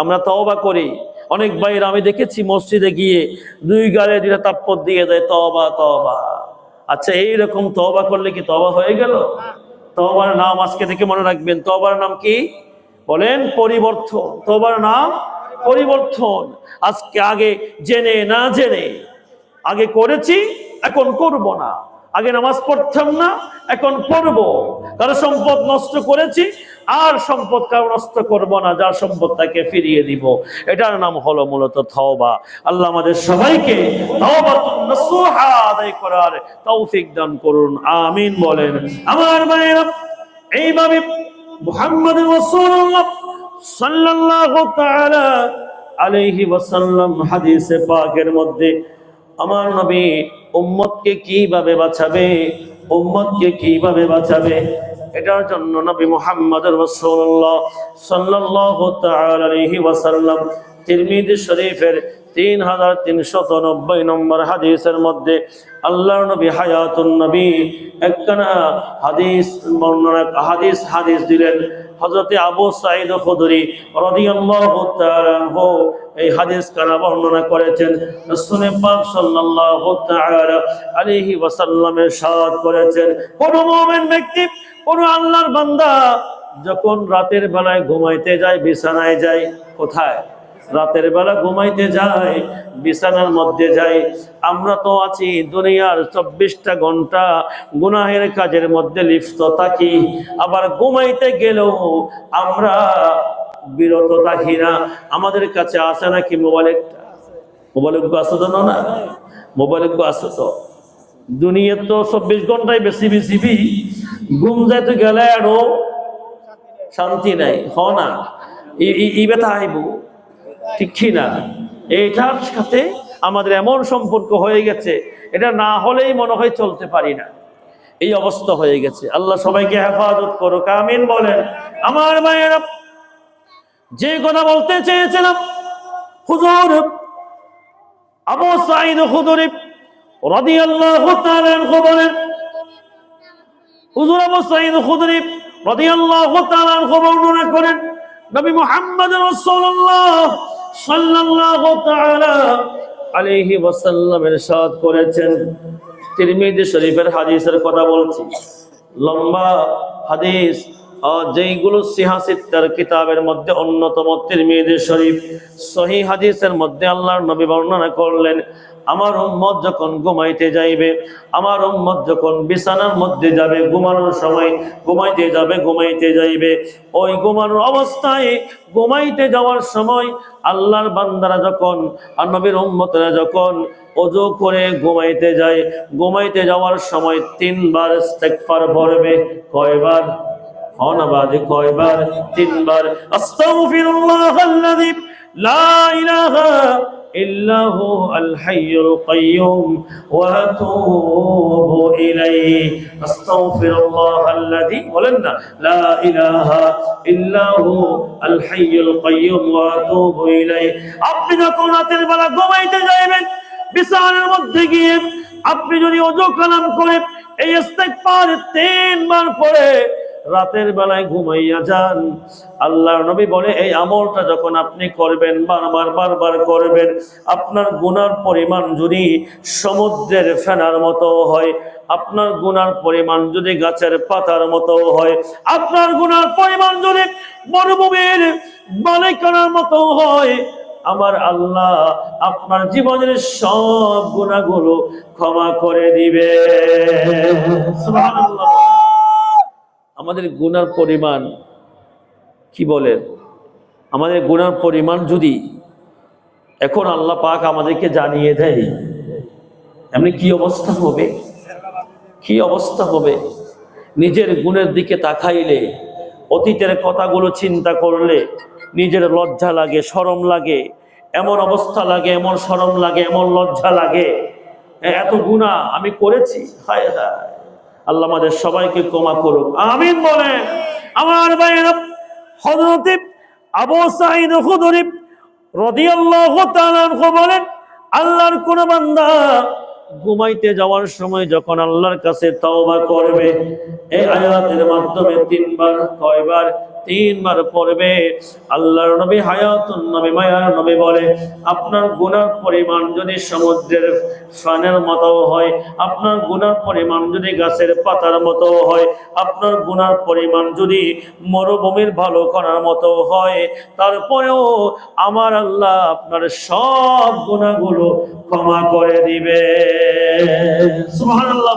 আমরা তওবা করি। অনেক বাইরে আমি দেখেছি মসজিদে গিয়ে দুই গালে দুইটা তাপ্পর দিয়ে দেয়, তওবা তওবা। আচ্ছা এইরকম তওবা করলে কি তওবা হয়ে গেল? তওবার নাম আজকে থেকে মনে রাখবেন। তওবার নাম কি? বলেন, পরিবর্তন। তওবার নাম পরিবর্তন। আজকে আগে জেনে না জেনে, আগে করেছি, এখন করব না। আগে নামাজ পড়তাম না, এখন পড়ব কারও সম্পদ নষ্ট করেছি আর সম্পদ কারও নষ্ট করব না যার সম্পদ তাকে ফিরিয়ে দিব। এটার নাম হলো মূলত তওবা। আল্লাহ আমাদের সবাইকে আদায় করার তৌফিক দান করুন, আমিন বলেন। আমার ভাইয়েরা, এইভাবে মুহাম্মদ হাদিসে মধ্যে, আমার কীভাবে বাঁচাবে, উম্মতকে কীভাবে বাঁচাবে? এটার জন্য নবী মুহাম্মদ রাসূলুল্লাহ সাল্লাল্লাহু তাআলা আলাইহি ওয়াসাল্লাম তিরমিজি শরীফের তিন হাজার তিনশত নব্বই নম্বর হাদিসের মধ্যে আল্লাহর নবী হায়াতুন নবী একখানা হাদিস বর্ণনা, হাদিস হাদিস দিলেন। হজরতে আবু সাইদ খুদরি রাদিয়াল্লাহু তাআলা এই হাদিস কানা বর্ণনা করেছেন? রাসূল পাক সাল্লাল্লাহু তাআলা আলাইহি ওয়াসাল্লামের সাদ করেছেন। কোন মুমিন ব্যক্তি কোন আল্লাহর বান্দা যখন রাতের বেলায় ঘুমাইতে যায়, বিছানায় যায়, কোথায়? রাতের বেলা ঘুমাইতে যায়, বিছানার মধ্যে যাই আমরা তো আছি দুনিয়ার চব্বিশটা ঘণ্টা গুনাহের কাজের মধ্যে লিপ্ত থাকি। আবার ঘুমাইতে গেলেও আমরা বিরত থাকি না। আমাদের কাছে আসে নাকি মোবাইল একটা? মোবাইল আছে তো না মোবাইল আছে তো। দুনিয়া তো চব্বিশ ঘন্টায় বেশি বেশি ঘুম যাইতে গেলে আরও শান্তি নাই হ না। ই বেতা আইব, ঠিক না এইটার সাথে আমাদের এমন সম্পর্ক হয়ে গেছে, এটা না হলেই মনে হয় চলতে পারি না। এই অবস্থা হয়ে গেছে। আল্লাহ সবাইকে হেফাজত করো কামিন বলেন। আমার মায়েরা, যে কথা বলতে চেয়েছিলাম, হুজুর আবু সাইদ খুদরি রাদিয়াল্লাহু তাআলা বলেন হুজুর আবু সাইদ খুদরি রাদিয়াল্লাহু তাআলা আনহু বর্ণনা করেন, নবী মুহাম্মদ রাসূলুল্লাহ সাল্লাল্লাহু তাআলা আলাইহি ওয়াসাল্লাম ইরশাদ করেছেন। তিরমিজি শরীফের হাদিসের কথা বলছি। লম্বা হাদিস যেইগুলো সিহাসিত্তার কিতাবের মধ্যে অন্যতম তিরমিজি শরীফ সহি হাদিসের মধ্যে আল্লাহর নবী বর্ণনা করলেন আমার উম্মত যখন ঘুমাইতে যাইবে, আমার উম্মত যখন বিছানার মধ্যে যাবে, ঘুমানোর সময় ঘুমাইতে যাবে, ঘুমাইতে যাইবে, ওই ঘুমানোর অবস্থায় ঘুমাইতে যাওয়ার সময় আল্লাহর বান্দারা যখন, আর নবীর উম্মতরা যখন অজু করে ঘুমাইতে যায়, ঘুমাইতে যাওয়ার সময় তিনবার ইস্তেগফার পড়বে, কয়বার? অনাবাদে কয়বার? তিনবার। আস্তাগফিরুল্লাহ আল্লাযী লা ইলাহা কাইয়্যুম ওয়া আতুবু ইলাইহি। আস্তাগফিরুল্লাহ আল্লাযী। বলেন না, লা ইলাহা ইল্লা হু আল হাইয়ুল কাইয়্যুম ওয়া আতুবু ইলাইহি। আপনি যখন রাতের বেলা ঘুমাইতে যাবেন বিছানার মধ্যে গিয়ে আপনি যদি অজু কালাম করে এই ইস্তেগফার তিনবার পড়ে রাতের বেলায় ঘুমাইয়া যান আল্লাহ নবী বলে, এই আমলটা যখন আপনি করবেন, বারবার বারবার করবেন, আপনার গুনার পরিমাণ যদি সমুদ্রের ফেনার মতো হয়, আপনার গুনার পরিমাণ যদি গাছের পাতার মতো হয়, আপনার গুনার পরিমাণ যদি মরুভূমির বালিকার মতো হয়, আমার আল্লাহ আপনার জীবনের সব গুণাগুলো ক্ষমা করে দিবে সুবহানাল্লাহ। আমাদের গুনার পরিমাণ, কি বলেন আমাদের গুনার পরিমাণ যদি এখন আল্লাহ পাক আমাদেরকে জানিয়ে দেয় এমনি কি অবস্থা হবে? কি অবস্থা হবে? নিজের গুণের দিকে তাকাইলে, অতীতের কথাগুলো চিন্তা করলে, নিজের লজ্জা লাগে, শরম লাগে, এমন অবস্থা লাগে, এমন শরম লাগে, এমন লজ্জা লাগে। এত গুণা আমি করেছি? হায় হায়। আল্লাহ আমাদের সবাইকে ক্ষমা করুক। আমিন বলে, আমার আবু তাআলা বলেন, আল্লাহর কোন বান্দা ঘুমাইতে যাওয়ার সময় যখন আল্লাহর কাছে তওবা করবে, এই আয়াতের মাধ্যমে তিনবার, কয়বার তিনবার পড়বে। আল্লাহর নবী হায়াতুন নবী, মায়ার নবী বলে, আপনার গুনার পরিমাণ যদি সমুদ্রের ফানের মতো হয়, আপনার গুনার পরিমাণ যদি গাছের পাতার মতো হয়, আপনার গুনার পরিমাণ যদি মরুভূমির ভালো করার মতো হয়, তারপরেও আমার আল্লাহ আপনার সব গুণাগুলো ক্ষমা করে দিবে। সুবহানাল্লাহ।